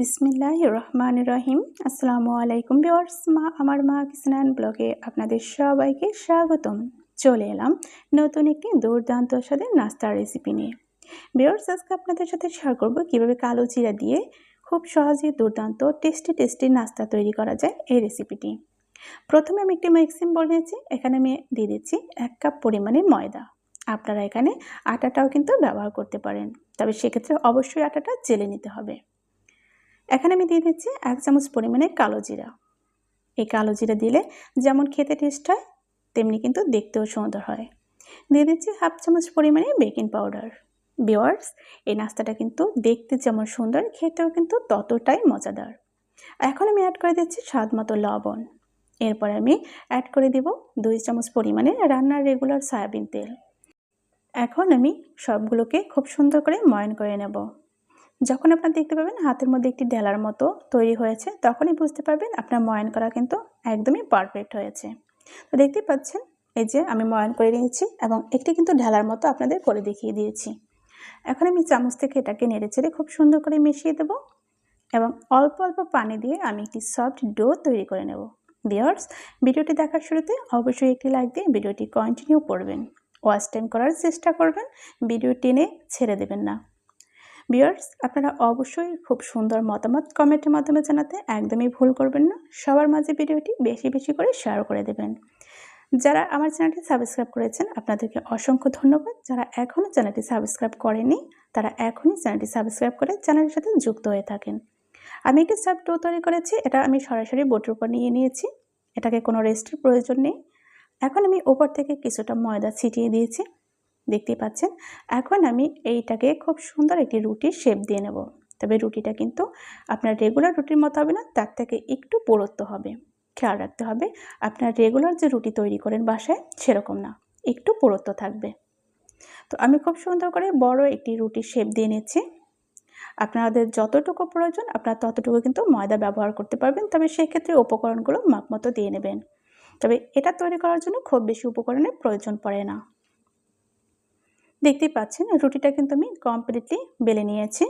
বিসমিল্লাহ রহমান রহিম। আসসালামু আলাইকুম বিওয়ার্স মা, আমার মা কিসনান ব্লগে আপনাদের সবাইকে স্বাগতম। চলে এলাম নতুন একটি দুর্দান্ত সাথে নাস্তার রেসিপি নিয়ে। বিওয়ার্স আজকে আপনাদের সাথে শেয়ার করব কীভাবে কালো জিরা দিয়ে খুব সহজেই দুর্দান্ত টেস্টি টেস্টি নাস্তা তৈরি করা যায় এই রেসিপিটি প্রথমে আমি একটি মিক্সিং বল নিয়েছি, এখানে আমি দিয়ে দিচ্ছি এক কাপ পরিমাণে ময়দা। আপনারা এখানে আটাটাও কিন্তু ব্যবহার করতে পারেন, তবে সেক্ষেত্রে অবশ্যই আটাটা জেলে নিতে হবে। এখানে আমি দিয়ে দিচ্ছি এক চামচ পরিমাণে কালো জিরা। এই কালো জিরা দিলে যেমন খেতে টেস্ট হয়, তেমনি কিন্তু দেখতেও সুন্দর হয়। দিয়ে দিচ্ছি হাফ চামচ পরিমাণে বেকিং পাউডার বিওয়ার্স এই নাস্তাটা কিন্তু দেখতে যেমন সুন্দর, খেতেও কিন্তু ততটাই মজাদার। এখন আমি অ্যাড করে দিচ্ছি স্বাদ মতো লবণ। এরপরে আমি অ্যাড করে দিব দুই চামচ পরিমাণে রান্নার রেগুলার সয়াবিন তেল। এখন আমি সবগুলোকে খুব সুন্দর করে ময়ন করে নেব। যখন আপনার দেখতে পাবেন হাতের মধ্যে একটি ডেলার মতো তৈরি হয়েছে, তখনই বুঝতে পারবেন আপনার ময়ন করা কিন্তু একদমই পারফেক্ট হয়েছে। তো দেখতেই পাচ্ছেন, এই যে আমি ময়ন করে নিয়েছি এবং একটি কিন্তু ঢেলার মতো আপনাদের করে দেখিয়ে দিয়েছি। এখন আমি চামচ থেকে এটাকে নেড়ে চেড়ে খুব সুন্দর করে মিশিয়ে দেব এবং অল্প অল্প পানি দিয়ে আমি একটি সফট ডো তৈরি করে নেব। বিয়ার্স ভিডিওটি দেখার শুরুতে অবশ্যই একটি লাইক দিয়ে ভিডিওটি কন্টিনিউ করবেন। ওয়াচ টাইম করার চেষ্টা করবেন, ভিডিও টেনে ছেড়ে দেবেন না। বিয়ার্স আপনারা অবশ্যই খুব সুন্দর মতামত কমেন্টের মাধ্যমে জানাতে একদমই ভুল করবেন না। সবার মাঝে ভিডিওটি বেশি বেশি করে শেয়ার করে দেবেন। যারা আমার চ্যানেলটি সাবস্ক্রাইব করেছেন, আপনাদেরকে অসংখ্য ধন্যবাদ। যারা এখনও চ্যানেলটি সাবস্ক্রাইব করেনি তারা এখনই চ্যানেলটি সাবস্ক্রাইব করে চ্যানেলের সাথে যুক্ত হয়ে থাকেন। আমি একটি সফট ডো তৈরি করেছি, এটা আমি সরাসরি বোটের উপর নিয়ে নিয়েছি। এটাকে কোনো রেস্টের প্রয়োজন নেই। এখন আমি ওপর থেকে কিছুটা ময়দা ছিটিয়ে দিয়েছি। দেখতেই পাচ্ছেন। এখন আমি এইটাকে খুব সুন্দর একটি রুটির শেপ দিয়ে নেব। তবে রুটিটা কিন্তু আপনার রেগুলার রুটির মতো হবে না, তার থেকে একটু পুরত্ব হবে। খেয়াল রাখতে হবে, আপনার রেগুলার যে রুটি তৈরি করেন বাসায় সেরকম না, একটু পুরত্ব থাকবে। তো আমি খুব সুন্দর করে বড় একটি রুটির শেপ দিয়ে নিচ্ছি। আপনাদের যতটুকু প্রয়োজন, আপনারা ততটুকু কিন্তু ময়দা ব্যবহার করতে পারবেন, তবে সেক্ষেত্রে উপকরণগুলো মাপ মতো দিয়ে নেবেন। তবে এটা তৈরি করার জন্য খুব বেশি উপকরণের প্রয়োজন পড়ে না। দেখতেই পাচ্ছেন, রুটিটা কিন্তু আমি কমপ্লিটলি বেলে নিয়েছি।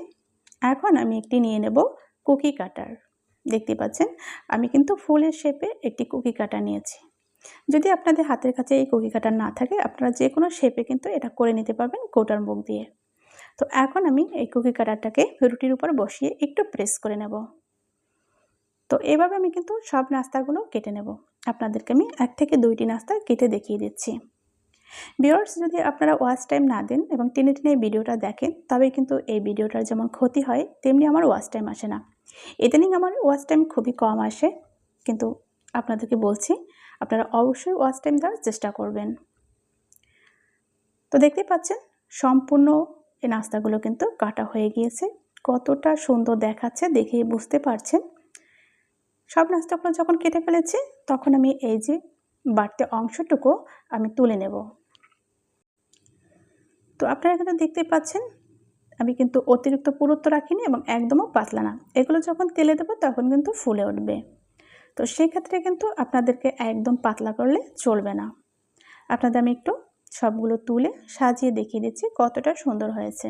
এখন আমি একটি নিয়ে নেব কুকি কাটার দেখতে পাচ্ছেন, আমি কিন্তু ফুলের শেপে একটি কুকি কাটার নিয়েছি। যদি আপনাদের হাতের কাছে এই কুকি কাটার না থাকে, আপনারা যে কোনো শেপে কিন্তু এটা করে নিতে পারবেন কৌটার মুখ দিয়ে। তো এখন আমি এই কুকি কাটারটাকে রুটির উপর বসিয়ে একটু প্রেস করে নেব। তো এভাবে আমি কিন্তু সব নাস্তাগুলো কেটে নেব। আপনাদেরকে আমি এক থেকে দুইটি নাস্তা কেটে দেখিয়ে দিচ্ছি। ভিউয়ার্স, যদি আপনারা ওয়াচ টাইম না দেন এবং টেনে টেনে ভিডিওটা দেখেন তবে কিন্তু এই ভিডিওটার যেমন ক্ষতি হয়, তেমনি আমার ওয়াচ টাইম আসে না। ইদানিং আমার ওয়াচ টাইম খুবই কম আসে, কিন্তু আপনাদেরকে বলছি, আপনারা অবশ্যই ওয়াচ টাইম দেওয়ার চেষ্টা করবেন। তো দেখতে পাচ্ছেন, সম্পূর্ণ এই নাস্তাগুলো কিন্তু কাটা হয়ে গিয়েছে, কতটা সুন্দর দেখাচ্ছে দেখে বুঝতে পারছেন। সব নাস্তাগুলো যখন কেটে ফেলেছি, তখন আমি এই যে বাড়তি অংশটুকু আমি তুলে নেব। তো আপনারা কিন্তু দেখতে পাচ্ছেন, আমি কিন্তু অতিরিক্ত পুরুত্ব রাখিনি এবং একদমও পাতলা না। এগুলো যখন তেলে দেবো তখন কিন্তু ফুলে উঠবে। তো সেক্ষেত্রে কিন্তু আপনাদেরকে একদম পাতলা করলে চলবে না। আপনাদের আমি একটু সবগুলো তুলে সাজিয়ে দেখিয়ে দিচ্ছি কতটা সুন্দর হয়েছে।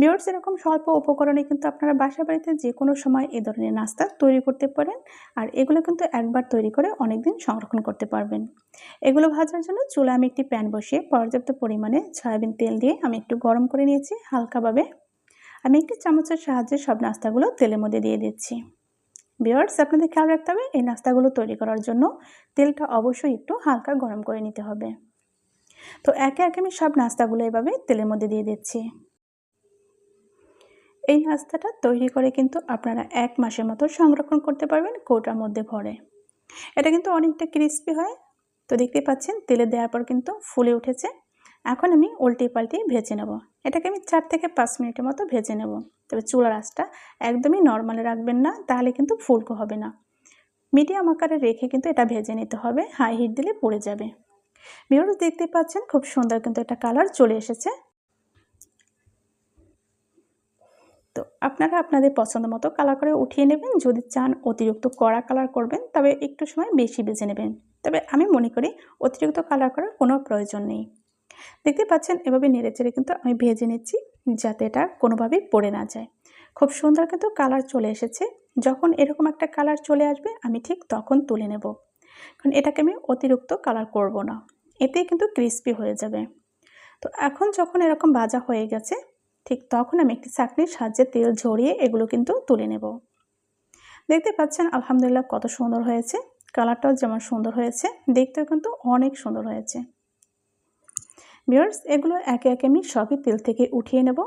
বিয়ার্স এরকম স্বল্প উপকরণে কিন্তু আপনারা বাসা বাড়িতে যে কোনো সময় এ ধরনের নাস্তা তৈরি করতে পারেন। আর এগুলো কিন্তু একবার তৈরি করে অনেক দিন সংরক্ষণ করতে পারবেন। এগুলো ভাজার জন্য চুলা আমি একটি প্যান বসিয়ে পর্যাপ্ত পরিমাণে সয়াবিন তেল দিয়ে আমি একটু গরম করে নিয়েছি হালকাভাবে। আমি একটি চামচের সাহায্যে সব নাস্তাগুলো তেলের মধ্যে দিয়ে দিচ্ছি। বিয়ার্স আপনাদের খেয়াল রাখতে হবে, এই নাস্তাগুলো তৈরি করার জন্য তেলটা অবশ্যই একটু হালকা গরম করে নিতে হবে। তো একে একে আমি সব নাস্তাগুলো এভাবে তেলের মধ্যে দিয়ে দিচ্ছি। এই নাস্তাটা তৈরি করে কিন্তু আপনারা এক মাসের মতো সংরক্ষণ করতে পারবেন কৌটার মধ্যে ভরে। এটা কিন্তু অনেকটা ক্রিস্পি হয়। তো দেখতে পাচ্ছেন, তেলে দেওয়ার পর কিন্তু ফুলে উঠেছে। এখন আমি উল্টে পাল্টে ভেজে নেব। এটাকে আমি চার থেকে পাঁচ মিনিটের মতো ভেজে নেব। তবে চুলার আঁচটা একদমই নর্মালে রাখবেন না, তাহলে কিন্তু ফুলকো হবে না। মিডিয়াম আকারে রেখে কিন্তু এটা ভেজে নিতে হবে। হাই হিট দিলে পড়ে যাবে। ভিউর্স দেখতে পাচ্ছেন, খুব সুন্দর কিন্তু একটা কালার চলে এসেছে। তো আপনারা আপনাদের পছন্দ মতো কালার করে উঠিয়ে নেবেন। যদি চান অতিরিক্ত কড়া কালার করবেন, তবে একটু সময় বেশি বেজে নেবেন। তবে আমি মনে করি অতিরিক্ত কালার করার কোনো প্রয়োজন নেই। দেখতে পাচ্ছেন, এভাবে নেড়ে চেড়ে কিন্তু আমি ভেজে নিচ্ছি যাতে এটা কোনোভাবেই পড়ে না যায়। খুব সুন্দর কিন্তু কালার চলে এসেছে। যখন এরকম একটা কালার চলে আসবে, আমি ঠিক তখন তুলে নেব। কারণ এটাকে আমি অতিরিক্ত কালার করব না। এতেই কিন্তু ক্রিস্পি হয়ে যাবে। তো এখন যখন এরকম ভাজা হয়ে গেছে ঠিক তখন আমি একটি চাকনির সাহায্যে তেল ঝরিয়ে এগুলো কিন্তু তুলে নেব। দেখতে পাচ্ছেন, আলহামদুলিল্লাহ কত সুন্দর হয়েছে। কালারটাও যেমন সুন্দর হয়েছে, দেখতেও কিন্তু অনেক সুন্দর হয়েছে। বিয়ার্স এগুলো একে একে আমি সবই তেল থেকে উঠিয়ে নেব।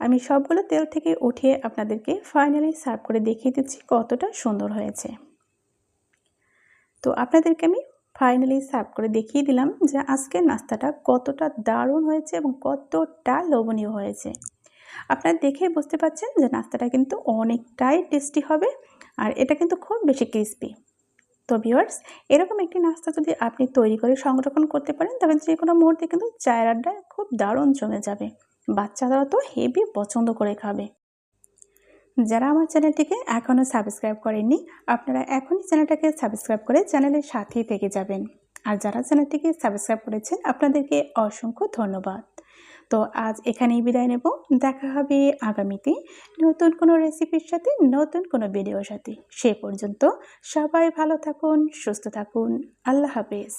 আমি সবগুলো তেল থেকে উঠিয়ে আপনাদেরকে ফাইনালি সার্ভ করে দেখিয়ে দিচ্ছি কতটা সুন্দর হয়েছে। তো আপনাদেরকে আমি ফাইনালি সার্ভ করে দেখিয়ে দিলাম যে আজকের নাস্তাটা কতটা দারুণ হয়েছে এবং কতটা লোভনীয় হয়েছে। আপনারা দেখেই বুঝতে পাচ্ছেন যে নাস্তাটা কিন্তু অনেকটাই টেস্টি হবে আর এটা কিন্তু খুব বেশি ক্রিস্পি তো ভিওয়ার্স এরকম একটি নাস্তা যদি আপনি তৈরি করে সংরক্ষণ করতে পারেন, তবে যে কোনো মুহূর্তে কিন্তু চায়ের আড্ডায় খুব দারুণ জমে যাবে। বাচ্চারা তো হেভি পছন্দ করে খাবে। যারা আমার চ্যানেলটিকে এখনও সাবস্ক্রাইব করেননি, আপনারা এখনই চ্যানেলটাকে সাবস্ক্রাইব করে চ্যানেলের সাথেই থেকে যাবেন। আর যারা চ্যানেলটিকে সাবস্ক্রাইব করেছেন, আপনাদেরকে অসংখ্য ধন্যবাদ। তো আজ এখানেই বিদায় নেব। দেখা হবে আগামীতে নতুন কোনো রেসিপির সাথে, নতুন কোনো ভিডিওর সাথে। সে পর্যন্ত সবাই ভালো থাকুন, সুস্থ থাকুন। আল্লাহ হাফেজ।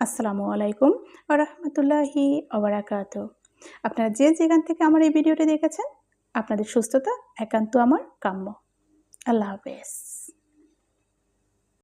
আসসালামু আলাইকুম রহমতুল্লাহি ওবরাকাত আপনারা যে যেখান থেকে আমার এই ভিডিওটি দেখেছেন আপনাদের সুস্থতা একান্ত আমার কাম্য। আল্লাহ হাফেজ।